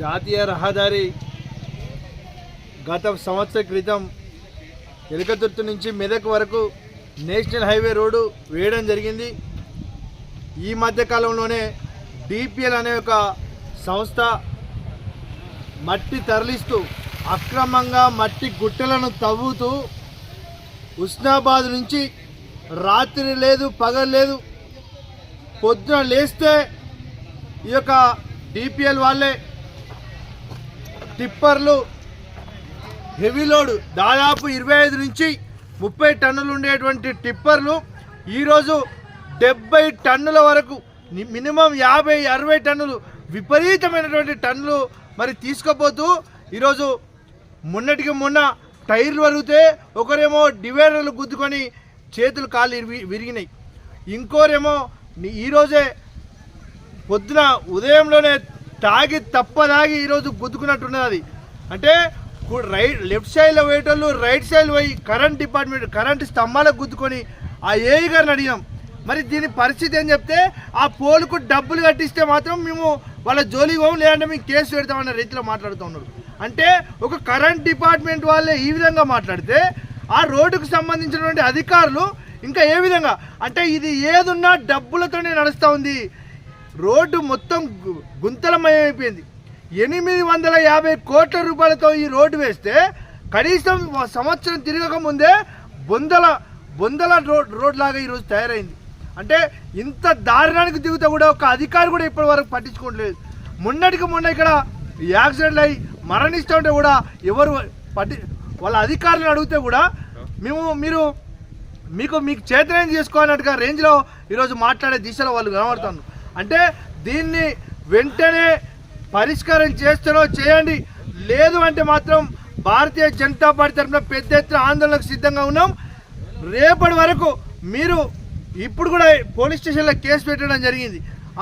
జాతీయ రహదారి గత సంవత్సర క్రితం ఎలుకతుర్తి నుంచి మెదక్ వరకు నేషనల్ హైవే రోడ్డు వేయడం జరిగింది. ఈ మధ్యకాలంలోనే డిపిఎల్ అనే ఒక సంస్థ మట్టి తరలిస్తూ అక్రమంగా మట్టి గుట్టలను తవ్వుతూ ఉస్నాబాద్ నుంచి రాత్రి లేదు పగలు లేదు పొద్దున లేస్తే ఈ యొక్క డిపిఎల్ వాళ్ళే టిప్పర్లు హెవీ లోడ్ దాదాపు ఇరవై ఐదు నుంచి ముప్పై టన్నులు ఉండేటువంటి టిప్పర్లు ఈరోజు డెబ్బై టన్నుల వరకు మినిమం యాభై అరవై టన్నులు విపరీతమైనటువంటి టన్నులు మరి తీసుకుపోతూ ఈరోజు మొన్నటికి మొన్న టైర్లు వరిగితే ఒకరేమో డివైడర్లు గుద్దుకొని చేతులు కాళ్ళు విరిగినాయి. ఇంకోరేమో ఈరోజే పొద్దున ఉదయంలోనే తాగి తప్పదాగి ఈరోజు గుద్దుకున్నట్టున్నది అది. అంటే రై రైట్ లెఫ్ట్ సైడ్లో పోయేటోళ్ళు రైట్ సైడ్ పోయి కరెంట్ డిపార్ట్మెంట్ కరెంట్ స్తంభాలకు గుద్దుకొని ఆ ఏఈ గారిని అడిగాం మరి దీని పరిస్థితి ఏం చెప్తే ఆ పోలుకు డబ్బులు కట్టిస్తే మాత్రం మేము వాళ్ళ జోలికి పోం లేదంటే మేము కేసు పెడతామన్న రీతిలో మాట్లాడుతూ ఉన్నారు. అంటే ఒక కరెంట్ డిపార్ట్మెంట్ వాళ్ళే ఈ విధంగా మాట్లాడితే ఆ రోడ్డుకు సంబంధించినటువంటి అధికారులు ఇంకా ఏ విధంగా? అంటే ఇది ఏదున్నా డబ్బులతోనే నడుస్తూ ఉంది. రోడ్డు మొత్తం గు- గుంతలమయమైపోయింది. ఎనిమిది వందల యాభై కోట్ల రూపాయలతో ఈ రోడ్డు వేస్తే కనీసం సంవత్సరం తిరగక ముందే బొందల బొందల రోడ్ రోడ్ లాగా ఈరోజు తయారైంది. అంటే ఇంత దారుణానికి దిగుతా కూడా ఒక అధికారి కూడా ఇప్పటి వరకు పట్టించుకోవట్లేదు. మొన్నటికి మొన్న ఇక్కడ యాక్సిడెంట్లు అయ్యి మరణిస్తూ ఉంటే కూడా ఎవరు పట్టి వాళ్ళ అధికారులను అడిగితే కూడా మేము మీరు మీకు మీకు చేతనం చేసుకోవాలన్నట్టుగా రేంజ్లో ఈరోజు మాట్లాడే దిశలో వాళ్ళు కనబడుతున్నారు. అంటే దీన్ని వెంటనే పరిష్కారం చేస్తారో చేయండి. లేదు అంటే మాత్రం భారతీయ జనతా పార్టీ తరఫున పెద్ద ఎత్తున ఆందోళనకు సిద్ధంగా ఉన్నాం. రేపటి వరకు మీరు ఇప్పుడు కూడా పోలీస్ స్టేషన్లో కేసు పెట్టడం జరిగింది.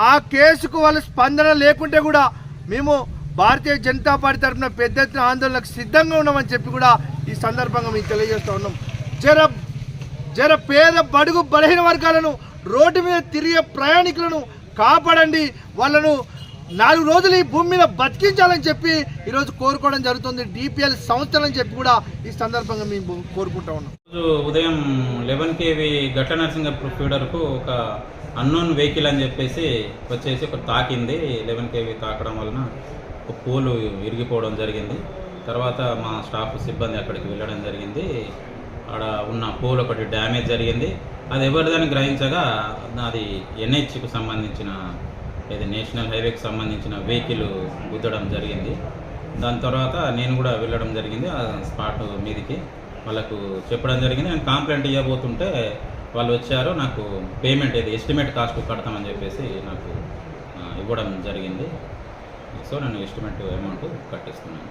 ఆ కేసుకు వాళ్ళు స్పందన లేకుంటే కూడా మేము భారతీయ జనతా పార్టీ తరఫున పెద్ద ఎత్తున ఆందోళనకు సిద్ధంగా ఉన్నామని చెప్పి కూడా ఈ సందర్భంగా మేము తెలియజేస్తూ ఉన్నాం. జర జర పేద బడుగు బలహీన వర్గాలను రోడ్డు మీద తిరిగే ప్రయాణికులను కాపాడండి. వాళ్ళను నాలుగు రోజులు ఈ భూమి మీద బతికించాలని చెప్పి ఈరోజు కోరుకోవడం జరుగుతుంది. డిపిఎల్ సంస్థలని చెప్పి కూడా ఈ సందర్భంగా మేము కోరుకుంటా ఉన్నాం. ఉదయం లెవెన్ కేవీ ఘట్ట నరసింగపూర్ ఫీడర్కు ఒక అన్నోన్ వెహికల్ అని చెప్పేసి వచ్చేసి ఒక తాకింది. లెవెన్ కేవీ తాకడం వలన ఒక పోలు విరిగిపోవడం జరిగింది. తర్వాత మా స్టాఫ్ సిబ్బంది అక్కడికి వెళ్ళడం జరిగింది. అక్కడ ఉన్న పూలు ఒకటి డ్యామేజ్ జరిగింది. అది ఎవరిదని గ్రహించగా అది ఎన్హెచ్కు సంబంధించిన ఇది నేషనల్ హైవేకి సంబంధించిన వెహికల్ గుద్దడం జరిగింది. దాని తర్వాత నేను కూడా వెళ్ళడం జరిగింది ఆ స్పాట్ మీదికి. వాళ్ళకు చెప్పడం జరిగింది. నేను కంప్లైంట్ ఇవ్వబోతుంటే వాళ్ళు వచ్చారు నాకు పేమెంట్ ఏది ఎస్టిమేట్ కాస్ట్ కడతామని చెప్పేసి నాకు ఇవ్వడం జరిగింది. సో నేను ఎస్టిమేట్ అమౌంట్ కట్టిస్తున్నాను.